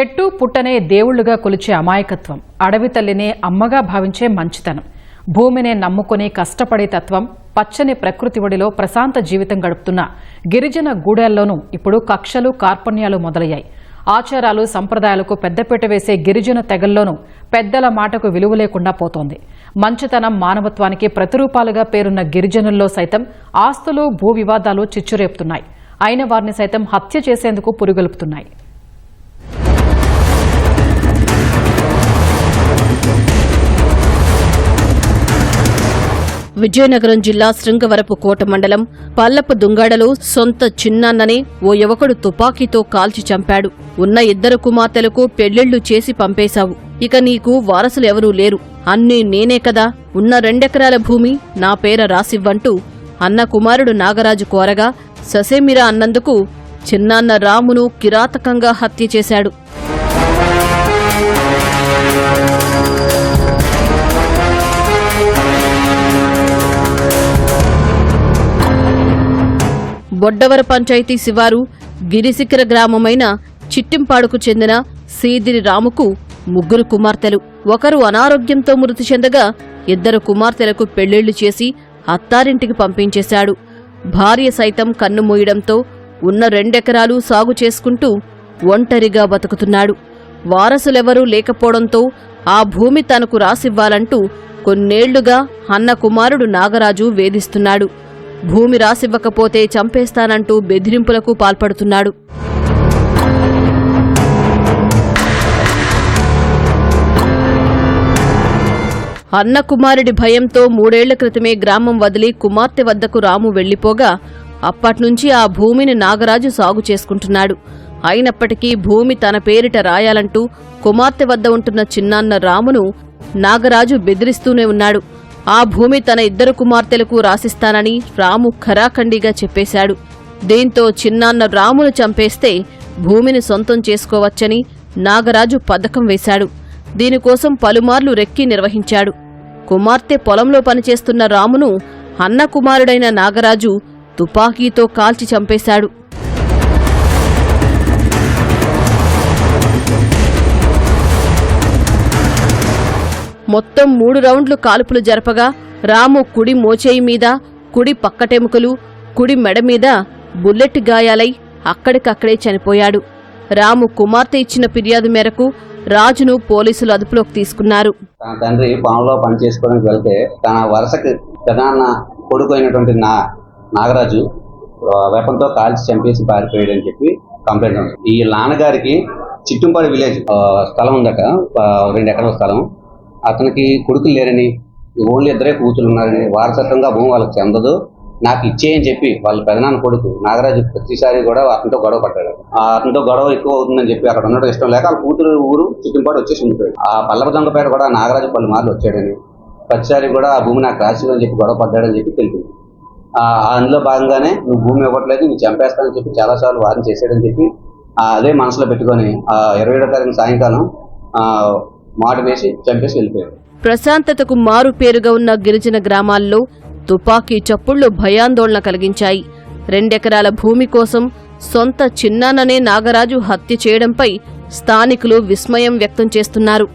చెట్టు పుట్టనే దేవుళ్ళుగా కొలిచే అమాయకత్వం అడవి తల్లినే అమ్మగా భావించే మంచితనం భూమినే నమ్ముకుని కష్టపడే తత్వం పచ్చని ప్రకృతి ఒడిలో ప్రశాంత జీవితం గడుపుతున్న గిరిజన గూడెల్లోనూ ఇప్పుడు కక్షలు కార్పణ్యాలు మొదలయ్యాయి. ఆచారాలు సంప్రదాయాలకు పెద్దపీట వేసే గిరిజన తెగల్లోనూ పెద్దల మాటకు విలువ లేకుండా పోతోంది. మంచితనం మానవత్వానికి ప్రతిరూపాలుగా పేరున్న గిరిజనుల్లో సైతం ఆస్తులు భూ వివాదాలు చిచ్చురేపుతున్నాయి. అయిన వారిని సైతం హత్య చేసేందుకు పురుగొలుపుతున్నాయి. విజయనగరం జిల్లా శృంగవరపు కోట మండలం పల్లపు దుంగాడలో సొంత చిన్నాన్ననే ఓ యువకుడు తుపాకీతో కాల్చి చంపాడు. ఉన్న ఇద్దరు కుమార్తెలకు పెళ్ళిళ్ళు చేసి పంపేశావు. ఇక నీకు వారసులెవరూ లేరు. అన్నీ నేనే కదా. ఉన్న రెండెకరాల భూమి నా పేర రాసివ్వంటూ అన్న కుమారుడు నాగరాజు కోరగా ససేమిరా అన్నందుకు చిన్నాన్న రామును కిరాతకంగా హత్య చేశాడు. బొడ్డవర పంచాయతీ శివారు గిరిశిఖర గ్రామమైన చిట్టింపాడుకు చెందిన సీదిరి రాముకు ముగ్గురు కుమార్తెలు. ఒకరు అనారోగ్యంతో మృతి చెందగా ఇద్దరు కుమార్తెలకు పెళ్ళిళ్ళు చేసి అత్తారింటికి పంపించేశాడు. భార్య సైతం కన్ను మూయడంతో ఉన్న రెండెకరాలు సాగు చేసుకుంటూ ఒంటరిగా బతుకుతున్నాడు. వారసులెవరూ లేకపోవడంతో ఆ భూమి తనకు రాసివ్వాలంటూ కొన్నేళ్ళుగా అన్న కుమారుడు నాగరాజు వేధిస్తున్నాడు. భూమి రాసివ్వకపోతే చంపేస్తానంటూ బెదిరింపులకు పాల్పడుతున్నాడు. అన్న కుమారుడి భయంతో మూడేళ్ళ క్రితమే గ్రామం వదిలి కుమార్తె వద్దకు రాము వెళ్ళిపోగా అప్పట్నుంచి ఆ భూమిని నాగరాజు సాగు చేసుకుంటున్నాడు. అయినప్పటికీ భూమి తన పేరిట రాయాలంటూ కుమార్తె వద్ద ఉంటున్న చిన్నాన్న రామును నాగరాజు బెదిరిస్తూనే ఉన్నాడు. ఆ భూమి తన ఇద్దరు కుమార్తెలకు రాసిస్తానని రాము ఖరాఖండిగా చెప్పేశాడు. దీంతో చిన్నాన్న రామును చంపేస్తే భూమిని సొంతం చేసుకోవచ్చని నాగరాజు పథకం వేశాడు. దీనికోసం పలుమార్లు రెక్కి నిర్వహించాడు. కుమార్తె పొలంలో పనిచేస్తున్న రామును అన్న కుమారుడైన నాగరాజు తుపాకీతో కాల్చి చంపేశాడు. మొత్తం మూడు రౌండ్లు కాల్పులు జరపగా రాము కుడి మోచేయి మీద కుడి పక్కటెముకలు కుడి మెడ మీద బుల్లెట్ గాయాలై అక్కడికక్కడే చనిపోయాడు. రాము కుమార్తె ఇచ్చిన ఫిర్యాదు మేరకు రాజును పోలీసులు అదుపులోకి తీసుకున్నారు. తన తండ్రి పొలంలో పనిచేసుకోవడానికి వెళ్తే తన వరుసకి ప్రధాన కొడుకు అయినటువంటి నా నాగరాజు వేపంతో కాల్చి చంపేసి పారిపోయాడని చెప్పి కంప్లైంట్ ఉంది. ఈ నాన్నగారికి చిట్టుంపాడు విలేజ్ స్థలం ఉందట రెండు ఎకరాల స్థలం. అతనికి కొడుకులు లేరని ఓన్లీ ఇద్దరే కూతురు ఉన్నారని వారసత్వంగా భూమి వాళ్ళకి చెందదు. నాకు ఇచ్చేయని చెప్పి వాళ్ళ పెదనాన్న కొడుకు నాగరాజు ప్రతిసారి కూడా అతనితో గొడవ పడ్డాడు. ఆ అతనితో గొడవ ఎక్కువ అవుతుందని చెప్పి అక్కడ ఉండడం ఇష్టం లేక వాళ్ళ కూతురు ఊరు చిట్టుంపాడు వచ్చేసి ఉండిపోయాడు. ఆ పల్లవ దొంగపేట కూడా నాగరాజు పలు మార్లు వచ్చాడని ప్రతిసారి కూడా ఆ భూమి నాకు రాసి చెప్పి గొడవ పడ్డాడని చెప్పి తెలిపింది అందులో భాగంగానే నువ్వు భూమి ఇవ్వట్లేదు నువ్వు చంపేస్తానని చెప్పి చాలాసార్లు వాదన చేశాడని చెప్పి అదే మనసులో పెట్టుకొని ఆ ఇరవై ఏడో తారీఖు సాయంకాలం మాట వేసి చంపేసి వెళ్ళిపోయాడు. ప్రశాంతతకు మారు పేరుగా ఉన్న గిరిజన గ్రామాల్లో తుపాకీ చప్పుళ్ళు భయాందోళన కలిగించాయి. రెండెకరాల భూమి కోసం సొంత చిన్నాననే నాగరాజు హత్య చేయడంపై స్థానికులు విస్మయం వ్యక్తం చేస్తున్నారు.